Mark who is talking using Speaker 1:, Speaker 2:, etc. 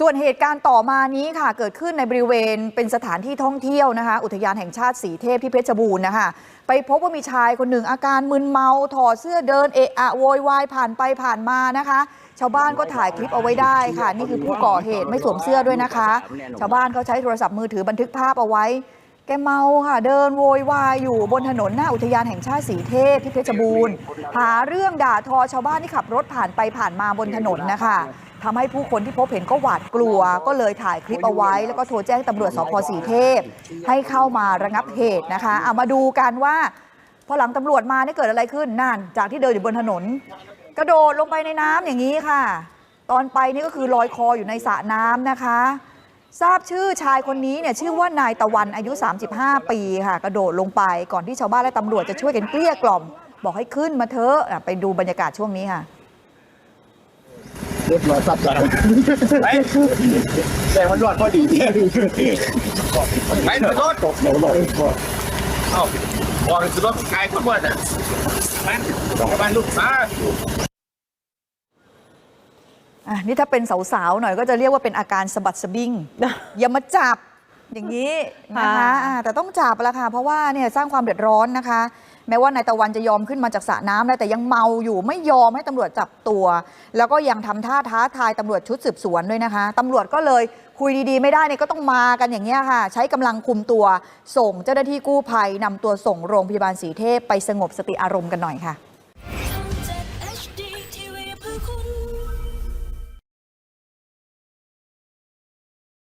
Speaker 1: ส่วนเหตุการณ์ต่อมานี้ค่ะเกิดขึ้นในบริเวณเป็นสถานที่ท่องเที่ยวนะคะ อุทยานแห่งชาติสีเทพที่เพชรบูรณ์นะคะ ไปพบว่ามีชายคนหนึ่งอาการมึนเมาถอดเสื้อเดินเอะอะโวยวายผ่านไปผ่านมานะคะ ชาวบ้านก็ถ่ายคลิปเอาไว้ได้ค่ะ นี่คือผู้ก่อเหตุไม่สวมเสื้อด้วยนะคะ ชาวบ้านเขาใช้โทรศัพท์มือถือบันทึกภาพเอาไว้ แกเมาค่ะ เดินโวยวายอยู่บนถนนหน้าอุทยานแห่งชาติสีเทพที่เพชรบูรณ์ หาเรื่องด่าทอชาวบ้านที่ขับรถผ่านไปผ่านมาบนถนนนะคะทำให้ผู้คนที่พบเห็นก็หวาดกลัว ก็เลยถ่ายคลิปเอาไว้ แล้วก็โทรแจ้งตำรวจสพสีเทพ ให้เข้ามาระงับเหตุนะคะเอามาดูกันว่าพอหลังตำรวจมาเนี่ยเกิดอะไรขึ้นนั่นจากที่เดินอยู่บนถนน กระโดดลงไปในน้ำอย่างนี้ค่ะ ตอนไปนี่ก็คือลอยคออยู่ในสระน้ำนะคะ ทราบชื่อชายคนนี้เนี่ยชื่อว่านายตะวันอายุ 35 ปีค่ะ กระโดดลงไปก่อนที่ชาวบ้านและตำรวจจะช่วยกันเกลี้ยกล่อม บอกให้ขึ้นมาเถอะอะไปดูบรรยากาศช่วงนี้ค่ะ
Speaker 2: เรียบร้อยซับกันแต่มันรอดพอดี
Speaker 3: ไปรถ
Speaker 2: ตกลงเลย
Speaker 3: เอ้าบอกคือรถกายคนว่าแต่มันมันลูกมา
Speaker 1: อะนี่ถ้าเป็นสาวๆหน่อยก็จะเรียกว่าเป็นอาการสะบัดสะบิ้ง อย่ามาจับอย่างนี้นะคะ
Speaker 4: ค่ะ
Speaker 1: อ่าแต่ต้องจับละค่ะเพราะว่าเนี่ยสร้างความเดือดร้อนนะคะ แม้ว่านายตะวันจะยอมขึ้นมาจากสระน้ำแล้วแต่ยังเมาอยู่ไม่ยอมให้ตำรวจจับตัว แล้วก็ยังทำท่าท้าทายตำรวจชุดสืบสวนด้วยนะคะตำรวจก็เลยคุยดีๆ ไม่ได้เนี่ยก็ต้องมากันอย่างเงี้ยค่ะ ใช้กำลังคุมตัว ส่งเจ้าหน้าที่กู้ภัยนำตัวส่งโรงพยาบาลสีเทพไปสงบสติอารมณ์กันหน่อยค่ะ